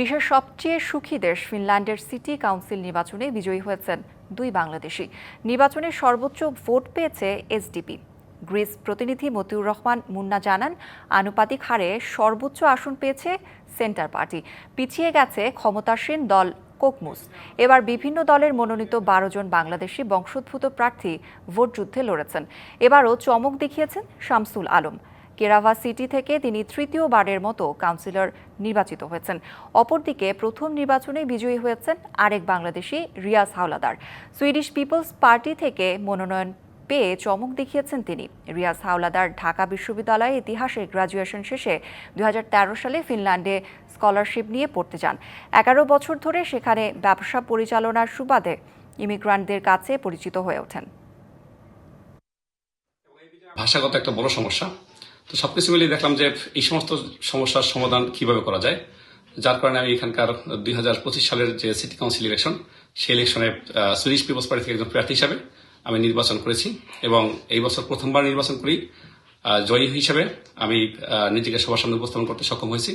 বিশ্বের সবচেয়ে সুখী দেশ ফিনল্যান্ডের সিটি কাউন্সিল নির্বাচনে বিজয়ী হয়েছেন দুই বাংলাদেশি। নির্বাচনে সর্বোচ্চ ভোট পেয়েছে এসডিপি। গ্রিস প্রতিনিধি মতিউর রহমান মুন্না জানান, আনুপাতিক হারে সর্বোচ্চ আসন পেয়েছে সেন্টার পার্টি। পিছিয়ে গেছে ক্ষমতাসীন দল কোকমুস। এবার বিভিন্ন দলের মনোনীত বারো জন বাংলাদেশি বংশোদ্ভূত প্রার্থী ভোট যুদ্ধে লড়েছেন। এবারও চমক দেখিয়েছেন শামসুল আলম। কেরাভা সিটি থেকে তিনি তৃতীয়বারের মতো কাউন্সিলর নির্বাচিত হয়েছেন। অপরদিকে প্রথম নির্বাচনে বিজয়ী হয়েছেন আরেক Bangladeshi Riaz Hawlader. Swedish people's party থেকে মনোনয়ন পেয়ে চমক দেখিয়েছেন তিনি। রিয়াজ হাওলাদার ঢাকা বিশ্ববিদ্যালয়ে ইতিহাসে গ্রাজুয়েশন শেষে দু হাজার তেরো সালে ফিনল্যান্ডে স্কলারশিপ নিয়ে পড়তে যান। এগারো বছর ধরে সেখানে ব্যবসা পরিচালনার সুবাদে ইমিগ্রান্টদের কাছে পরিচিত হয়ে ওঠেন। ভাষাগত একটা বড় সমস্যা। তো সবকিছু মিলিয়ে দেখলাম যে এই সমস্ত সমস্যার সমাধান কীভাবে করা যায়। যার কারণে আমি এখানকার দুই হাজার পঁচিশ সালের যে সিটি কাউন্সিল ইলেকশন সেই ইলেকশনে সুইডিশ পিপলস পার্টি থেকে একজন প্রার্থী হিসাবে আমি নির্বাচন করেছি এবং এই বছর প্রথমবার নির্বাচন করি। জয়ী হিসাবে আমি নিজেকে সবার সামনে উপস্থাপন করতে সক্ষম হয়েছি।